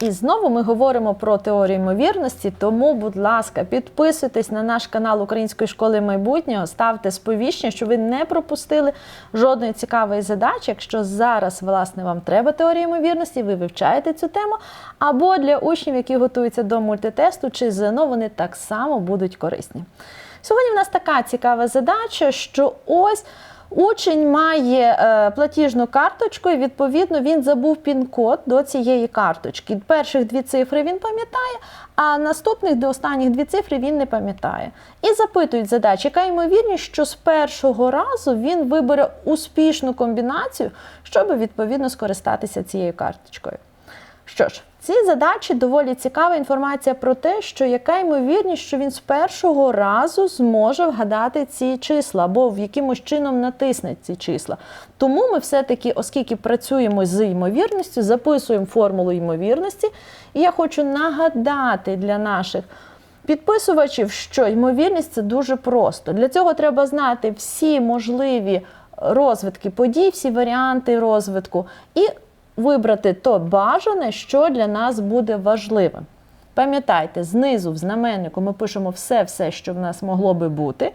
І знову ми говоримо про теорію ймовірності, тому, будь ласка, підписуйтесь на наш канал Української школи майбутнього, ставте сповіщення, щоб ви не пропустили жодної цікавої задачі. Якщо зараз, власне, вам треба теорія ймовірності, ви вивчаєте цю тему. Або для учнів, які готуються до мультитесту чи ЗНО, вони так само будуть корисні. Сьогодні в нас така цікава задача, що ось. Учень має е, платіжну карточку, і відповідно він забув пін-код до цієї карточки. Перших дві цифри він пам'ятає, а наступних до останніх дві цифри він не пам'ятає. І запитують задачі, яка ймовірність, що з першого разу він вибере успішну комбінацію, щоб відповідно скористатися цією карточкою. Що ж, в цій задачі доволі цікава інформація про те, що яка ймовірність, що він з першого разу зможе вгадати ці числа або в якимось чином натисне ці числа. Тому ми все-таки, оскільки працюємо з ймовірністю, записуємо формулу ймовірності. І я хочу нагадати для наших підписувачів, що ймовірність це дуже просто. Для цього треба знати всі можливі розвитки подій, всі варіанти розвитку. і вибрати то бажане, що для нас буде важливим. Пам'ятайте, знизу в знаменнику ми пишемо все-все, що в нас могло би бути.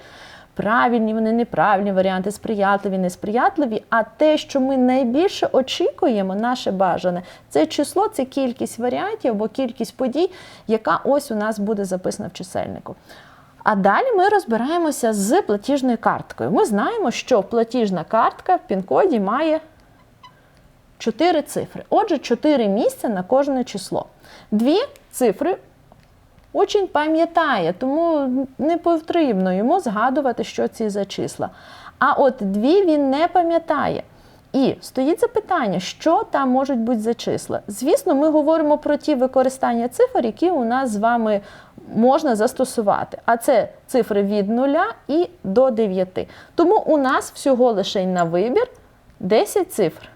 Правильні, вони неправильні варіанти, сприятливі, несприятливі. А те, що ми найбільше очікуємо, наше бажане, це число, це кількість варіантів або кількість подій, яка ось у нас буде записана в чисельнику. А далі ми розбираємося з платіжною карткою. Ми знаємо, що платіжна картка в пін-коді має 4 цифри. Отже, 4 місця на кожне число. Дві цифри учень пам'ятає, тому не потрібно йому згадувати, що ці за числа. А от дві він не пам'ятає. І стоїть запитання, що там можуть бути за числа. Звісно, ми говоримо про ті використання цифр, які у нас з вами можна застосувати. А це цифри від 0 і до 9. Тому у нас всього лише на вибір 10 цифр.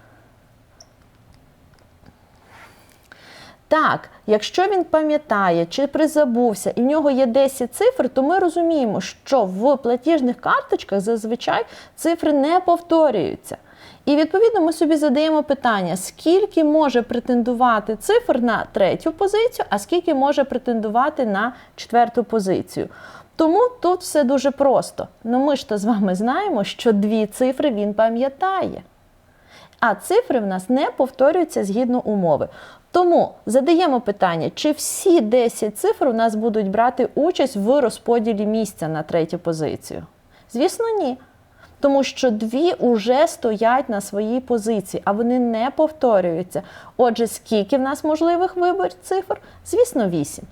Так, якщо він пам'ятає чи призабувся, і в нього є 10 цифр, то ми розуміємо, що в платіжних карточках зазвичай цифри не повторюються. І відповідно ми собі задаємо питання, скільки може претендувати цифр на третю позицію, а скільки може претендувати на четверту позицію. Тому тут все дуже просто. Ну ми ж то з вами знаємо, що дві цифри він пам'ятає. А цифри в нас не повторюються згідно умови. Тому задаємо питання, чи всі 10 цифр у нас будуть брати участь в розподілі місця на третю позицію? Звісно, ні. Тому що дві вже стоять на своїй позиції, а вони не повторюються. Отже, скільки в нас можливих виборів цифр? Звісно, 8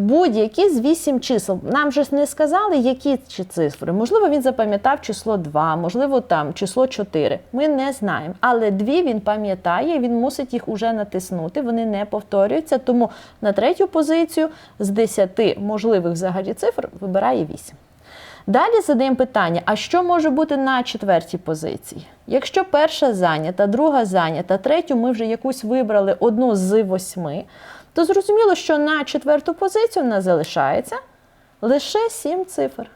будь-які з 8 чисел. Нам же не сказали, які чи цифри. Можливо, він запам'ятав число 2, можливо, там число 4. Ми не знаємо. Але дві він пам'ятає, він мусить їх уже натиснути, вони не повторюються. Тому на третю позицію з 10 можливих взагалі цифр вибирає 8. Далі задаємо питання: а що може бути на четвертій позиції? Якщо перша зайнята, друга зайнята, третю ми вже якусь вибрали одну з восьми, то зрозуміло, що на четверту позицію в нас залишається лише 7 цифр.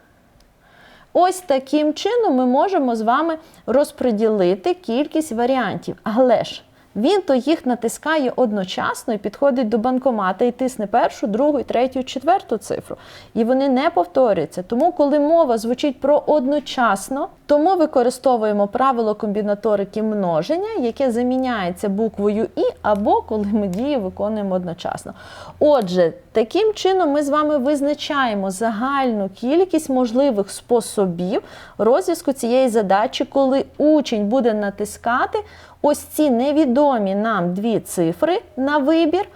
Ось таким чином ми можемо з вами розподілити кількість варіантів. Але ж він то їх натискає одночасно і підходить до банкомата і тисне першу, другу, третю, четверту цифру. І вони не повторюються. Тому, коли мова звучить про одночасно, то ми використовуємо правило комбінаторики множення, яке заміняється буквою І, або коли ми дії виконуємо одночасно. Отже, таким чином ми з вами визначаємо загальну кількість можливих способів розв'язку цієї задачі, коли учень буде натискати ось ці невідомі нам дві цифри на вибір.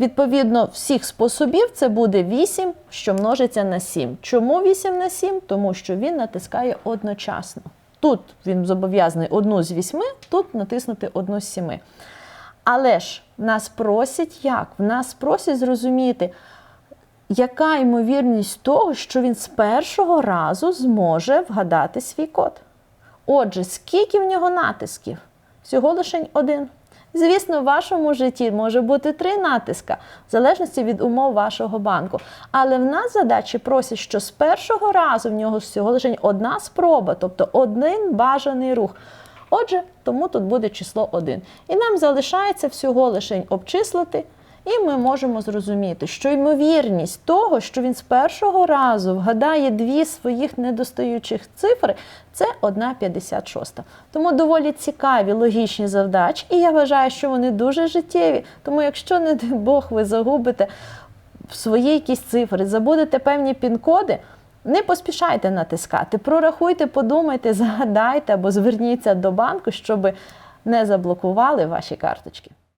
Відповідно, всіх способів це буде 8, що множиться на 7. Чому 8 на 7? Тому що він натискає одночасно. Тут він зобов'язаний одну з 8, тут натиснути одну з 7. Але ж нас просять як? В нас просять зрозуміти, яка ймовірність того, що він з першого разу зможе вгадати свій код. Отже, скільки в нього натисків? Всього лише один. Звісно, в вашому житті може бути три натиска, в залежності від умов вашого банку. Але в нас задачі просять, що з першого разу в нього всього лише одна спроба, тобто один бажаний рух. Отже, тому тут буде число 1. І нам залишається всього лише обчислити, і ми можемо зрозуміти, що ймовірність того, що він з першого разу вгадає дві своїх недостаючих цифри, це 1,56. Тому доволі цікаві логічні завдачі, і я вважаю, що вони дуже життєві. Тому, якщо, не дай Бог, ви загубите свої якісь цифри, забудете певні пін-коди. Не поспішайте натискати, прорахуйте, подумайте, загадайте або зверніться до банку, щоб не заблокували ваші карточки.